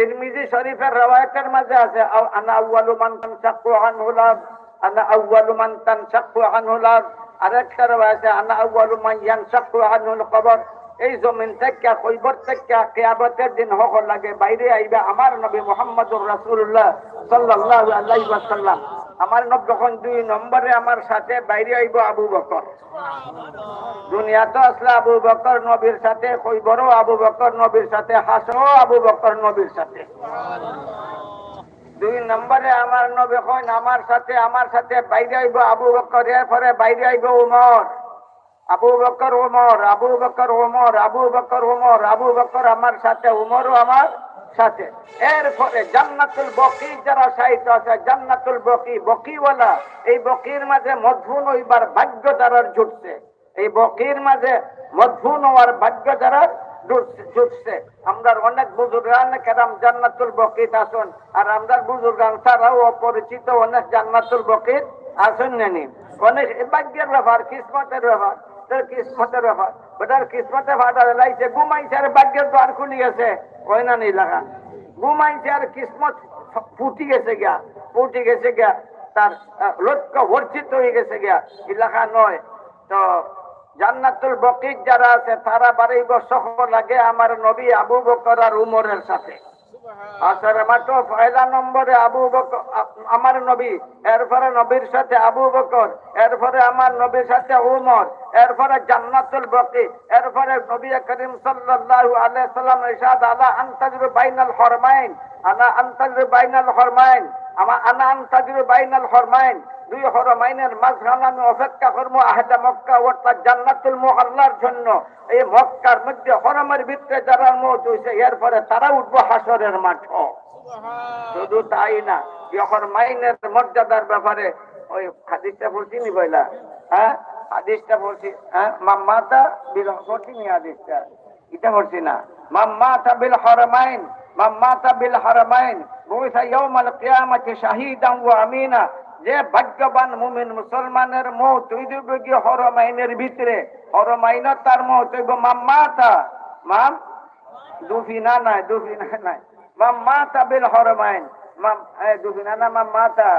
তিরমিজি শরীফের রওয়ায়াতের মাঝে আছে আনা আউয়ালু মান তানশাক্কু আনহুল আরদ আনা আউয়ালু মান তানশাক্কু আনহুল আরদ আরেকটা রওয়ায়াতে আনা আউয়ালু মান ইয়ানশাক্কু আনহুল কবর। এই জমিন থেকে কইবর থেকে কিয়ামতের দিন হক লাগে। বাইরে আইবে আমার নবী মুহাম্মদুর রাসূলুল্লাহ সাল্লাল্লাহু আলাইহি ওয়াসাল্লাম। আমার নবী যখন দুই নম্বরে আমার সাথে বাইরে আইব আবু বকর। দুনিয়াতে আসলে আবু বকর নবীর সাথে কইবরও আবু বকর নবীর সাথে, হাসরও আবু বকর নবীর সাথে। দুই নম্বরে আমার নবী কইন আমার সাথে আমার সাথে বাইরে আইব আবু বকর, এরপরে বাইরে আইব উমর। আবু বকর ওমর আবু বকর ওমর আবু বকর ওমর আবু বকর আমার সাথে, উমরও আমার সাথে। এরপরে জান্নাতুল বকি যারা সাহিত্য আছে, জান্নাতুল বকি, বকিওয়ালা, এই বকির মাঝে মধুন হইবার ভাগ্য যারার জুটছে, এই বকির মাঝে মধুন হওয়ার ভাগ্য জুটছে আমরা অনেক জান্নাতুল বকিত আসুন আর আমরা বুজুর্গান ছাড়াও অপরিচিত অনেক জান্নাতুল বকিত আসুন নেনি। অনেক ভাগ্যের ব্যাপার, কিসমতের ব্যাপার। তোর কিসমতের ব্যাপার। ওটার কিসমতে ফাটা লাইছে ঘুমাইছে আর ভাগ্যের দ্বার খুলি গেছে ওই না নেই লাগা। ঘুমাইছে আর কিসমত ফুটি গেছে গিয়া, ফুটি গেছে গিয়া, তার লক্ষ্য বর্জিত হয়ে গেছে গিয়া এলাকা নয়। তো জান্নাতুল বকির যারা আছে, তারা বাড়াইব সহ লাগে আমার নবী আবু বকর আর উমরের সাথে। আসর মাত্র পয়লা নম্বরে আবু বকর আমার নবী, এরপরে নবীর সাথে আবু বকর, এরপরে আমার নবীর সাথে উমর। এরপরে জান্নাতুল বকি এরপরে নবী করিম সাল্লাল্লাহু আলাইহি সাল্লাম ইরশাদ আলা আনতাজরু বাইনাল হরমাইন আনা আনতাজরু বাইনাল হরমাইন আমা আনা আনতাজরু বাইনাল হরমাইন দুই হরমাইনের মাঝখানে আমি অপেক্ষা করব আহলে মক্কা অর্থাৎ জান্নাতুল মুআল্লার জন্য। এই মক্কার মধ্যে হরমের ভিতরে যারা মত হইছে এরপরে তারা উঠবো হাসরের মাঠ। শুধু তাই না যখন মাইনের মর্যাদার ব্যাপারে ওই হাদিসটা বলছি নি বইলা? হ্যাঁ? হাদিসটা বলছি হ্যাঁ মাম্মাতা বিল বলছি নি হাদিসটা এটা বলছি না। মাম্মাতা বিল হরমাইন, মাম্মাতা বিল হরমাইন, বুইসা ইয়াউমাল কিয়ামাতি শাহিদান ওয়া আমিনা। যে ভাগ্যবান মুমিন মুসলমানের মৌত গিয়ে হরমাইনের ভিতরে হরমাইন তার মৌত হইব মাম্মাতা। মাম, দুফিনা নাই দুফিনা নাই। মাম মাতা বিল হরমাইন, মাম এই দুফিনা না মাম মাতা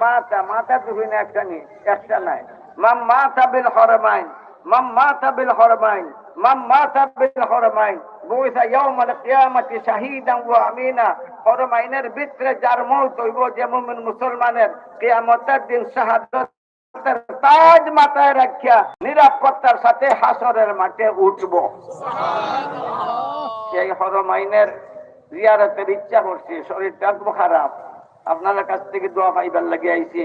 মাতা মাতা দুফিনা একটা নি একটা নাই। মাম মাতা বিল হরমাইন মাম মাতা বিল হরমাইন মাম মাতা বিল হরমাইন। বুইসা ইয়াউমাল কিয়ামাতি শাহিদান ওয়া আমিনা। হরমাইনের ভিতরে যার মৌত হইব যে মুমিন মুসলমানের কিয়ামতের দিন শাহাদত তাজ মাথায় রাখিয়া নিরাপত্তার সাথে হাসরের মাঠে উঠবো। সেই হরমাইনের জিয়ারতের ইচ্ছা করছি শরীরটা খারাপ। আপনার কাছ থেকে দোয়া পাইবার লাগে আইছি।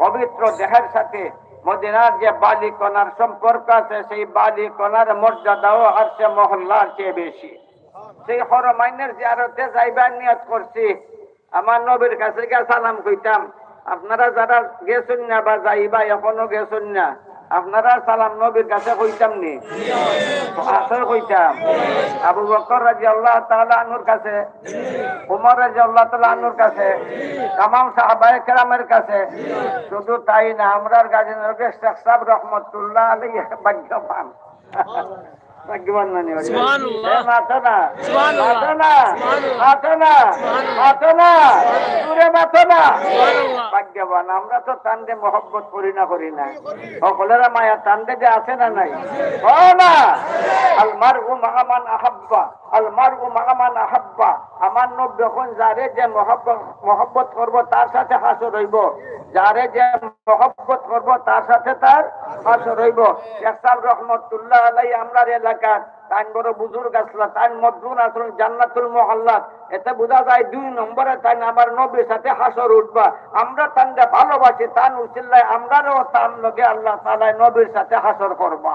পবিত্র দেহের সাথে মদিনার যে বালি কণার সম্পর্ক আছে, সেই বালি কণার মর্যাদাও আর সে মহল্লার চেয়ে বেশি। সেই হরমাইনের জিয়ারতে যাইবার নিয়ত করছি। আমার নবীর কাছে গিয়ে সালাম কইতাম, আপনারা যারা গেছেন না বা যাইবা এখনও গেছেন না আপনারা সালাম নবীর কাছে কইতাম নি? আসর কইতাম। আবু বকর রাজি আল্লাহ তাআলা আনুর কাছে, উমর রাজি আল্লাহ তাআলা আনুর কাছে, তামাম সাহাবায়ে কেরামের কাছে। শুধু তাই না, আমরার গাজী নরকে শেখ সাহেব রহমতুল্লাহ আলাইহি ভাগ্যবান ভাগ্যবান মানে মাথা না মাথা না মাথা না মাথা না দূরে মাথা না ভাগ্যবান আমরা তো মহব্বত করি না করি না। সকলেরা মায়া যে আছে না নাই। ও না। আলমার মাহামান আহাব্বা আলমার মাহামান আহাব্বা। আমার নব যখন যারে যে মহব্বত মহব্বত করব তার সাথে হাসর রইব যারে যে মহব্বত করব তার সাথে তার হাসর রইব একসাল রহমতুল্লাহ আলাই আমরার এলাকার তাই বড় বুজুর্গ আসলা তাই মজরুন আসল জান্নাতুল মহল্লাত এতে বোঝা যায় দুই নম্বরে তাই আমার নবীর সাথে হাসর উঠবা। আমরা তান তানটা ভালোবাসি, তান উচিল্লায় আমরারও তান লগে আল্লাহ তালায় নবীর সাথে হাসর করবা।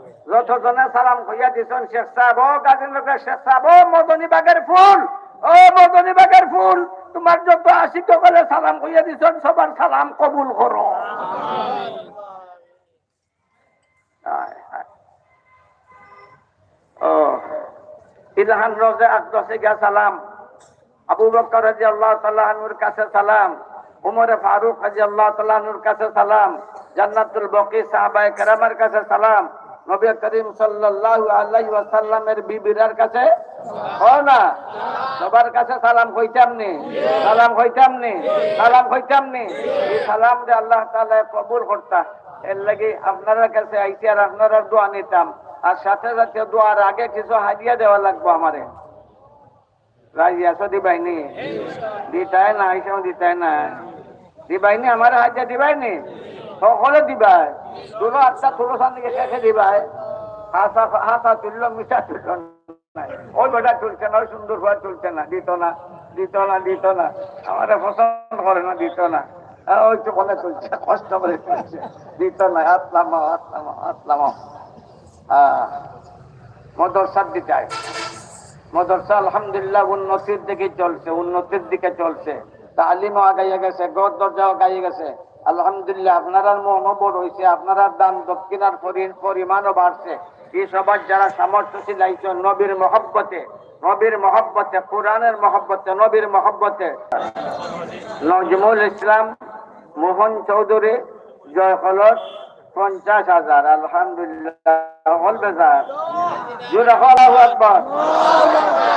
যতজনে সালাম কইয়া দিছেন শেখ সাহেব, ও গাজীনগরের শেখ সাহেব, ও মদনী বাগের ফুল, ও মদনী বাগের ফুল, তোমার যত আশিক সকলে সালাম কইয়া দিছেন, সবার সালাম কবুল করো। ও, ইলহান রোজে আকদসে গিয়া সালাম। আবু বকর রাজি আল্লাহ তাল্লাহনুর কাছে সালাম। উমরে ফারুক রাজি আল্লাহ তাল্লাহনুর কাছে সালাম। জান্নাতুল বকি সাহাবায়ে কেরামের কাছে সালাম। নবী করিম সাল্লাল্লাহু আলাইহি ওয়াসাল্লামের বিবিরার কাছে? ও না? সবার কাছে সালাম কইতাম নি। সালাম কইতাম নি। সালাম কইতাম নি। এই সালাম যে আল্লাহ তাআলা কবুল করতা এর লাগি আপনার কাছে আইছি আর আপনারা দোয়া নিতাম। আর সাথে সাথে দোয়ার আগে কিছু হাদিয়া দেওয়া লাগবে আমারে। রাজি আছো দিবাইনি? দিতাই না হিসাব দিতাই না। দিবাইনি? আমার হাজিয়া দিবাইনি? সকলে দিবাই। তুলো আটটা তুলো সান দিকে শেষে দিবাই। হাসা হাসা তুললো মিঠা তুললো ওই বেটা তুলছে না, ওই সুন্দর ভাবে তুলছে না, দিত না দিত না দিত না। আমার পছন্দ করে না, দিত না। আর ওই তো মনে তুলছে কষ্ট করে তুলছে দিত না, হাত নামাও হাত নামাও হাত নামাও। মদরসার দিতে মদরসা আলহামদুলিল্লাহ উন্নতির দিকে চলছে, উন্নতির দিকে চলছে। তালিমও আগাইয়া গেছে, গদ দরজাও আগাইয়া গেছে। আলহামদুলিল্লাহ আপনার মনোবল হয়েছে আপনার দান দক্ষিণার পরি- পরিমাণও বাড়ছে। এই সবার যারা সামর্থ্য ছিলাইছ নবীর মহব্বতে নবীর মহব্বতে, কোরআনের মহব্বতে, নবীর মহব্বতে। নজমুল ইসলাম, মোহন চৌধুরী, জয় কলস পঞ্চাশ হাজার, আলহামদুলিল্লাহ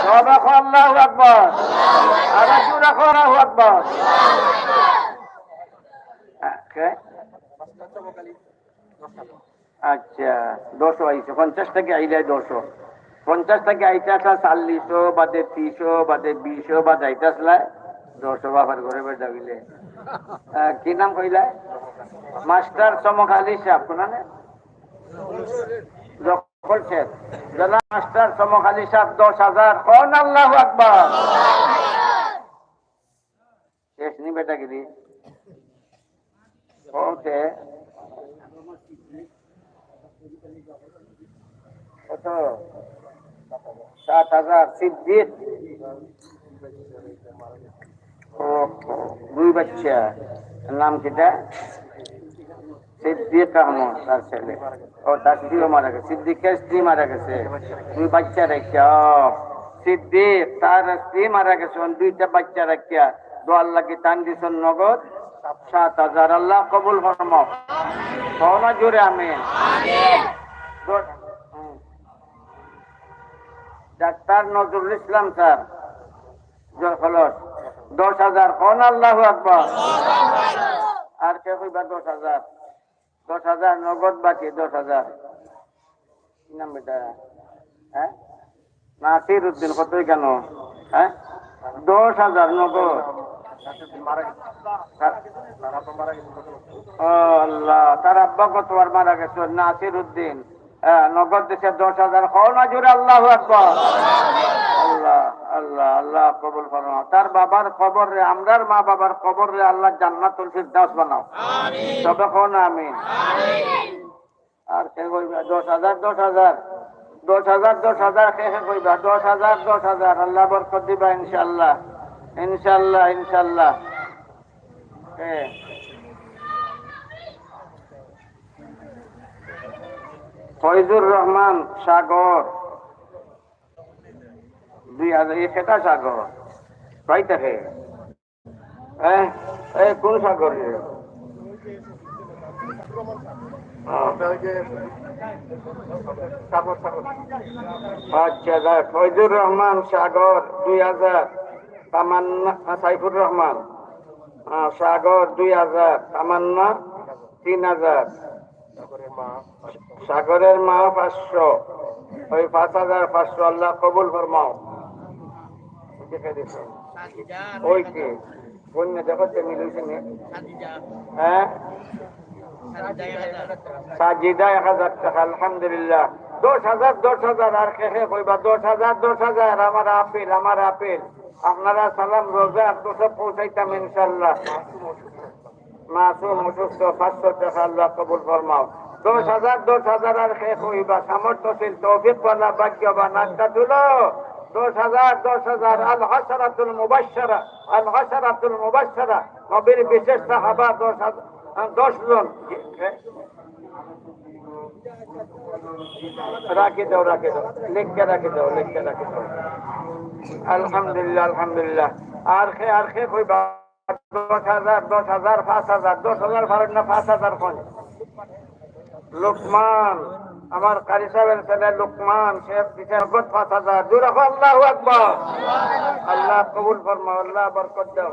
সবাই আকবর। আর জুড়ে আকবর. আচ্ছা দশো পঞ্চাশ থেকে আইলে দশো। পঞ্চাশ থেকে আইতে আসলা চাল্লিশো বাদে ত্রিশো বাদে বিশো বা যাইতে কি নাম কইলা? মাস্টার চমক আলী সাহেব কোনা নে দখল শেখ। জনা মাস্টার চমক সাহেব, দশ হাজার। কন আল্লাহ আকবর? শেষ নি বেটা গিরি ওকে কত সাত হাজার সিদ্দিক। দুই বাচ্চা। নাম কিটা? সিদ্দিক আহমদ, তার ছেলে। ও, তার স্ত্রীও মারা গেছে। সিদ্দিকের স্ত্রী মারা গেছে। দুই বাচ্চা রেখা, ও। সিদ্দিক, তার স্ত্রী মারা গেছে। দুইটা বাচ্চা রেখা। দো আল্লাহ কি টান দিছেন নগদ। সাত হাজার আল্লাহ কবুল ডাক্তার নজরুল ইসলাম স্যার দশ হাজার কোন আল্লাহ আর কে কইবা দশ হাজার? দশ হাজার, নগদ বাকি, দশ হাজার। হ্যাঁ? নাসির উদ্দিন কতই কেন? হ্যাঁ? দশ হাজার, নগদ। আল্লাহ তার আব্বা কত মারা গেছে? নাসির উদ্দিন নগদ দেশে দশ হাজার। খাও না জোরে আল্লাহ আকবর। আল্লাহ আল্লাহ আল্লাহ কবুল করো। তার বাবার খবর রে আমরার মা বাবার খবর রে আল্লাহ জান্নাতুল ফিরদাউস বানাও। তবে কোন আমি আর কে কইবা? দশ হাজার দশ হাজার। দশ হাজার দশ হাজার কে কে কইবা? দশ হাজার দশ হাজার। আল্লাহ বরকত দিবা ইনশাল্লাহ ইনশাল্লাহ ইনশাল্লাহ ফয়জুর রহমান সাগর। দুই হাজার কেটা সাগর? তাই থাকে কোন সাগর? আচ্ছা ফয়জুর রহমান সাগর, দুই হাজার। তামান্না সাইফুর রহমান। সাগর দুই হাজার, তামান্না তিন হাজার। সাগরের মা পাঁচশো, ওই পাঁচ হাজার পাঁচশো আল্লাহ কবুল ফরমাও। ওই কি? বন্যা জগতে মিলছে হ্যাঁ? সাজিদা এক হাজার টাকা, আলহামদুলিল্লাহ। দশ হাজার দশ হাজার, আর খেয়ে কইবা, দশ হাজার দশ হাজার, আমার আপেল আমার আপেল। আপনারা সালাম রোজা দুশো পৌঁছাইতাম ইনশাল্লাহ মাসুম, অসুস্থ, পাঁচশো টাকা আল্লাহ কবুল ফরমাও। দশ হাজার দশ হাজার আর খেয়ে কইবা সামর্থ্যশীল তৌফিক পালা ভাগ্যবান আটটা তুলো। দশ হাজার দশ হাজার, আল হাসারাতুল মুবাশশারা, আল হাসারাতুল মুবাশশারা। নবীর বিশেষ সাহাবা দশ হাজার, দশ জন। রাখি দাও রাখি দাও। লিখকে রাখি দাও, লিখকে রাখি দাও। আলহামদুলিল্লাহ আলহামদুলিল্লাহ। আর খে আর খে কই দশ হাজার দশ হাজার, পাঁচ হাজার, দশ হাজার ভারত না, পাঁচ হাজার কোন লোকমান, আমার কারি সাহেবের ছেলে লোকমান দিছে নগদ পাঁচ হাজার। দূর আল্লাহ আল্লাহ কবুল ফরমাও, আল্লাহ বরকত দাও।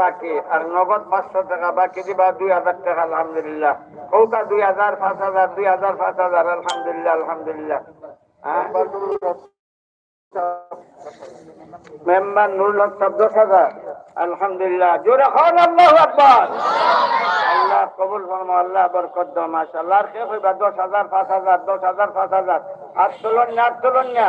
বাকি আর। নগদ পাঁচশো টাকা বাকি দিবা দুই হাজার টাকা আলহামদুলিল্লাহ। কৌকা দুই হাজার পাঁচ হাজার দুই হাজার পাঁচ হাজার আলহামদুলিল্লাহ আলহামদুলিল্লাহ। হ্যাঁ? মেম্বার নুরুল হক দশ হাজার। আলহামদুলিল্লাহ। জোরে খান আল্লাহ আকবার। আল্লাহ কবুল ফরমা আল্লাহ বরকত দাও মাশাআল্লাহ। আর কে কইবা দশ হাজার পাঁচ হাজার দশ হাজার পাঁচ হাজার। আর তুলন না আর তুলন না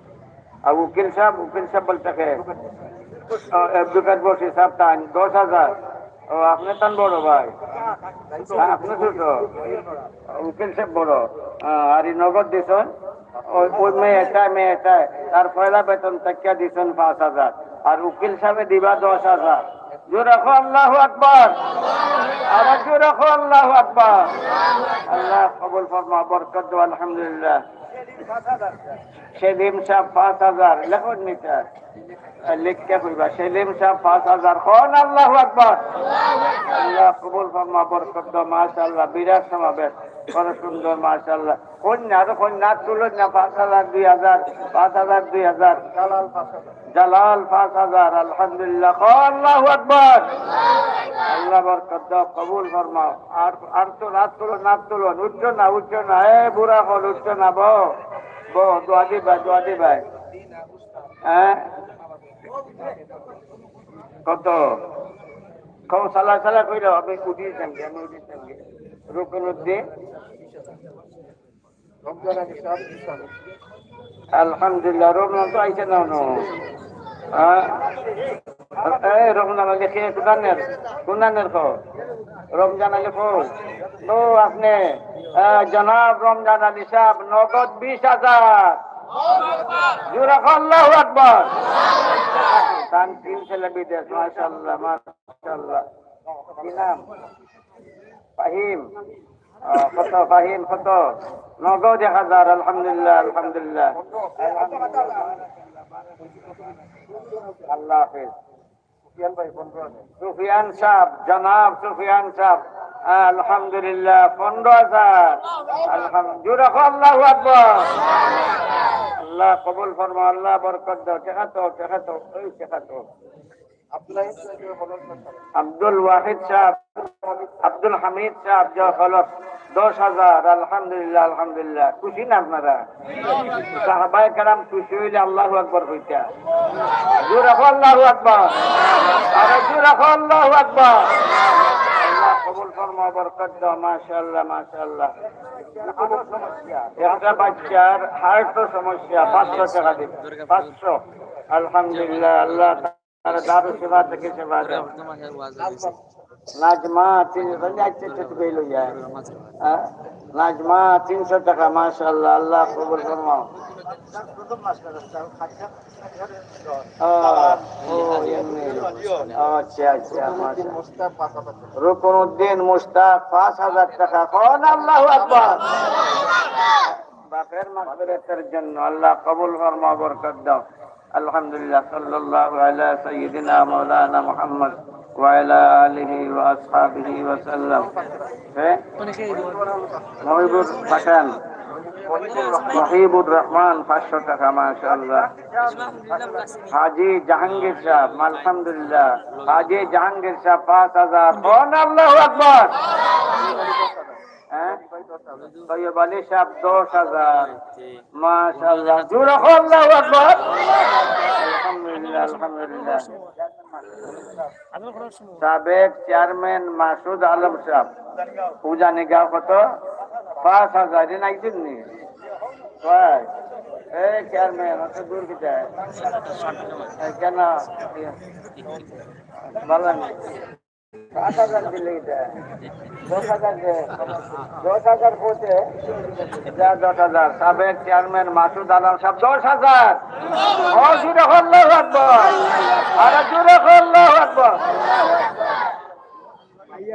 আর উকিল সাহেব উকিল সাহেব বলতে অ্যাডভোকেট বশির সাহেব তান দশ হাজার। ও, আপনি তান বড় ভাই। আপনি ছোট উকিল সাহেব বড়। আর নগদ দিছেন? ওই মেয়েটা মেয়েটা তার পয়লা বেতন তাকিয়া দিছেন পাঁচ হাজার। আর উকিল সাহেবে দিবা দশ হাজার। জোর রাখো আল্লাহ আকবর। আর জোর রাখো আল্লাহ আকবর। আল্লাহ কবুল ফরমা বরকত আলহামদুলিল্লাহ। সেলিম সাহ পাঁচ হাজার, লেখন মিটার। লিখতে কইবা সেলিম সাহ পাঁচ হাজার। খন আল্লাহ আকবর? আল্লাহ কবুল ফরমা, বরকত মাশাআল্লাহ, বিরাট সমাবেশ। বড় সুন্দর মাশাআল্লাহ। কন্যা আর কন্যা তুলো না পাঁচ হাজার দুই হাজার পাঁচ হাজার দুই হাজার। জালাল পাঁচ হাজার। আলহামদুলিল্লাহ। আল্লাহ আকবর। আল্লাহ বরকত দাও কবুল ফরমাও। আর আর তো রাত তুলো নাচ তুলো উঠছো না উঠছো না। এ বুড়া হল উঠছো না বো বো দোয়া দিবাই দোয়া দিবাই হ্যাঁ? কত? কম সালা সালা কইল আমি উঠিয়েছেন আমি উঠিয়েছেন রুকুন উদ্দিন আলহামদুলিল্লাহ, রমজান তো আইসে না এই, রমজান আলী খেয়ে কুদানের কুদানের কো? রমজান আলী কো? তো আপনি। জনাব রমজান আলী সাহেব, নগদ বিশ হাজার। জোরে আল্লাহ আকবর। তান তিন ছেলে বিদেশ মাশাল্লাহ মাশাল্লাহ কি নাম? ফাহিম কত ফাহিম কত নগদ এক হাজার আলহামদুলিল্লাহ আলহামদুলিল্লাহ। আল্লাহ হাফিজ। সুফিয়ান সাহেব জনাব সুফিয়ান সাহেব আলহামদুলিল্লাহ পনেরো হাজার। আলহামদুলিল্লাহ। আল্লাহ আকবর। আল্লাহ কবুল ফরমা আল্লাহ বরকত দাও। টেকা তো টেকা ওই টেকা তো আব্দুল ওয়াহিদ সাহেব, আব্দুল হামিদ সাহেব যা দশ হাজার, আলহামদুলিল্লাহ আলহামদুলিল্লাহ। খুশি না আপনারা? সাহাবাই কারাম খুশি হইলে আল্লাহ আকবর হইতা। জোর রাখো আকবর। আরে জোর রাখো আকবর। সমস্যা। আলহামদুলিল্লাহ, আল্লাহ তার দারু সেবা থেকে সেবা নাজমা তিনি যাচ্ছে তো গইল যায় হ্যাঁ? নাজমা তিনশো টাকা মাশাল্লাহ আল্লাহ কবুল ফরমাও। আচ্ছা আচ্ছা। রুকনউদ্দিন মুস্তাক পাঁচ হাজার টাকা কোন আল্লাহ আকবার। বাপের মাগফিরাতের জন্য আল্লাহ কবুল ফরমা বরকত দাও। আলহামদুলিল্লাহ সাল্লাল্লাহু আলা সাইয়্যিদিনা মাওলানা মুহাম্মদ وعلى آله وأصحابه وسلم হ্যাঁ মহিবুর পাঠান মহিবুর রহমান পাঁচশো টাকা মাশাআল্লাহ হাজি জাহাঙ্গীর সাহেব আলহামদুলিল্লাহ হাজি জাহাঙ্গীর সাহেব পাঁচ হাজার কোন আল্লাহ আকবর আলী সাহেব দশ সাবেক চেয়ারম্যান মাসুদ আলম সাহেব। পূজা নিগা কত? পাঁচ হাজার দিন একদিন নি? কেন? পাঁচ হাজার দিলে? দশ হাজার দশ হাজার পৌঁছে যা দশ হাজার। সাবেক চেয়ারম্যান মাসুদ আলম সাহেব, দশ হাজার। জুড়ে করল আকবর আরে জুড়ে করল আকবর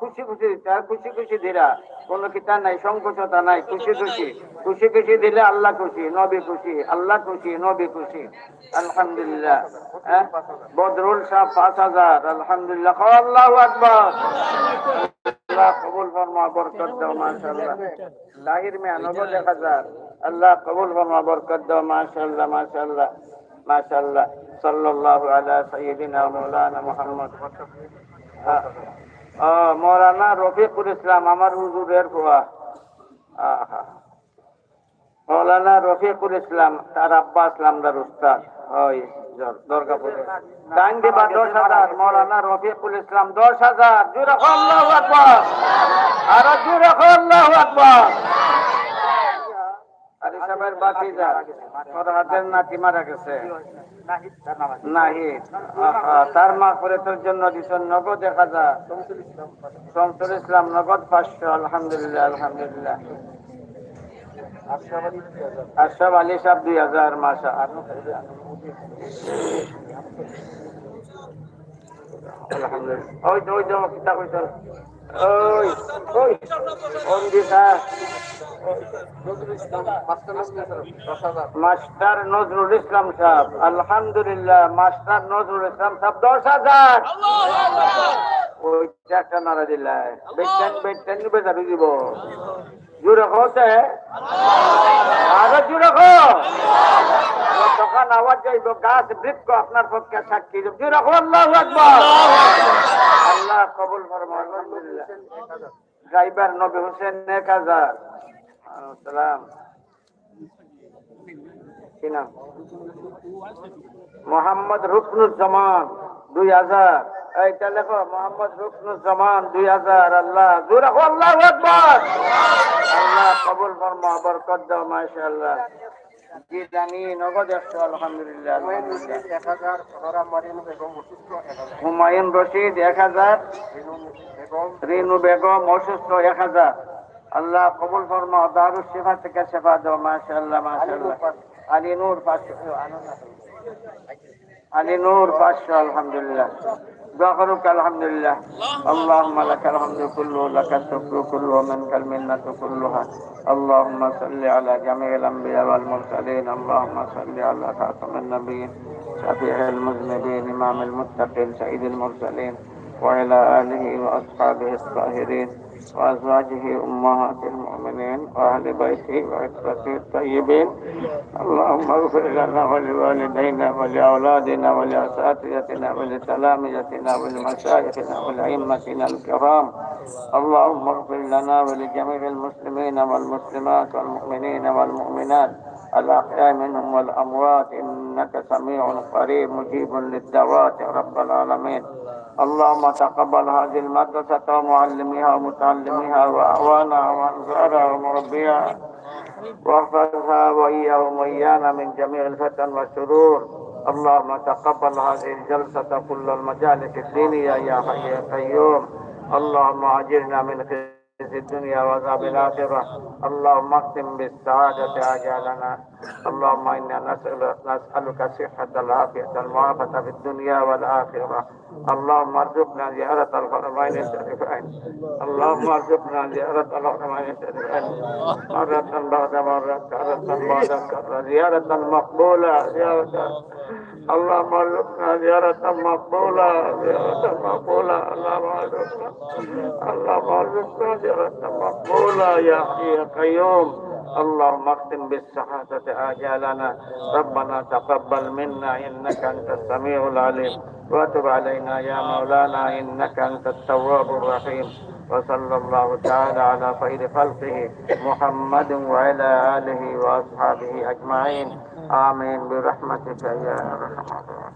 খুশি খুশি তার খুশি খুশি দিরা। কোনো কিতা নাই সংকোচতা নাই খুশি খুশি। খুশি খুশি দিলে আল্লাহ খুশি নবী খুশি আল্লাহ খুশি নবী খুশি। আলহামদুলিল্লাহ হ্যাঁ? বদরুল সাহেব পাঁচ হাজার আলহামদুলিল্লাহ। আল্লাহ আকবর। আল্লাহ কবুল ফরমা বরকত দাও মাশাআল্লাহ। লাহির মে এক হাজার। আল্লাহ কবুল ফরমা বরকত দাও মাশাআল্লাহ মাশাআল্লাহ মাশাআল্লাহ। সাল্লাল্লাহু আলা সাইয়্যিদিনা ওয়া মাওলানা মুহাম্মদ। আহ, মৌলানা রফিকুল ইসলাম, আমার হুজুরের আহা। মৌলানা রফিকুল ইসলাম, তার আব্বা ইসলামদার উস্তাদ। জ- দুর্গাপুরে টাইম দিবা দশ হাজার, মৌলানা রফিকুল ইসলাম দশ হাজার। জুড়ে আল্লাহ আকবর। আরও জুড়ে আল্লাহ সাহেবের নাতি মারা গেছে। তার মা করে তোর জন্য দিচ্ছেন নগদ এক হাজার। শমসুল ইসলাম নগদ পাঁচশো, আলহামদুলিল্লাহ আলহামদুলিল্লাহ। আশরাফ আলী দুই হাজার মাসা আলহামদুলিল্লাহ। ওই ওই কইছ ওই ওই। মাস্টার নজরুল ইসলাম সাহেব আলহামদুলিল্লাহ মাস্টার নজরুল ইসলাম সাহেব দশ হাজার। ওই চারটা নারা দিলাই। বেটেন বেটেন বেচারি দিব। জুড়ে খোতে আরও জুড়ে খো তখন আওয়াজ যাইব গাছ বৃক্ষ আপনার পক্ষে সাক্ষী দেব। জুড়ে খো আল্লাহ আকবর। আল্লাহ কবুল আলহামদুলিল্লাহ। ড্রাইভার নবী হোসেন এক হাজার। সালাম কি নাম? মোহাম্মদ রুকনুজ্জামান। দুই হাজার। এইটা লেখো মোহাম্মদ রুকনুজ্জামান, দুই হাজার। আল্লাহ রাখো আল্লাহ আল্লাহ কবুল ফরমা, বরকত দাও, মাশাআল্লাহ। হুমায়ুন রশিদ, এক হাজার। রিনু বেগম, অসুস্থ, এক হাজার। আল্লাহ কবুল ফরমা, দারুস শেফা থেকে শেফা দাও, মাশাআল্লাহ মাশাআল্লাহ। আলী নূর علي نور باشا الحمد لله ظهرك الحمد لله اللهم لك الحمد كله لك الشكر كله ومنك المنة كلها. اللهم صل على جميع الأنبياء والمرسلين. اللهم صل على خاتم النبيين شفيع المذنبين إمام المتقين سيد المرسلين وعلى آله وأصحابه الطاهرين. وأزواجه أمهات المؤمنين وأهل بيته وعترته الطيبين. اللهم اغفر لنا ولوالدينا ولأولادنا ولأساتذتنا ولتلامذتنا ولمشايخنا ولأئمتنا الكرام. اللهم اغفر لنا ولجميع المسلمين والمسلمات والمؤمنين والمؤمنات. الأحياء منهم والأموات إنك سميع قريب مجيب للدعوات رب العالمين. اللهم تقبل هذه المدرسة ومعلميها ومتعلميها وأعوانها وأنصارها ومربيها. واحفظها وإياهم وإيانا من جميع الفتن والشرور اللهم تقبل هذه الجلسة كل المجالس الدينية يا حي يا قيوم. اللهم أجرنا من خزي الدنيا وعذاب الآخرة اللهم اختم بالسعادة آجالنا اللهم إنا نسأل نسألك صحة العافية المعافاة في الدنيا والآخرة اللهم ارزقنا زيارة الحرمين الشريفين اللهم ارزقنا زيارة الحرمين الشريفين مرة بعد مرة كرة بعد كرة زيارة مقبولة زيارة اللهم ارزقنا زيارة مقبولة زيارة مقبولة. اللهم ارزقنا اللهم ارزقنا زيارة مقبولة. يا حي يا قيوم اللهم اختم بالسعادة آجالنا. ربنا تقبل منا إنك أنت السميع العليم. وتب علينا يا مولانا إنك أنت التواب الرحيم. وصلى الله تعالى على خير خلقه محمد وعلى آله وأصحابه أجمعين. آمين. برحمتك يا أرحم الراحمين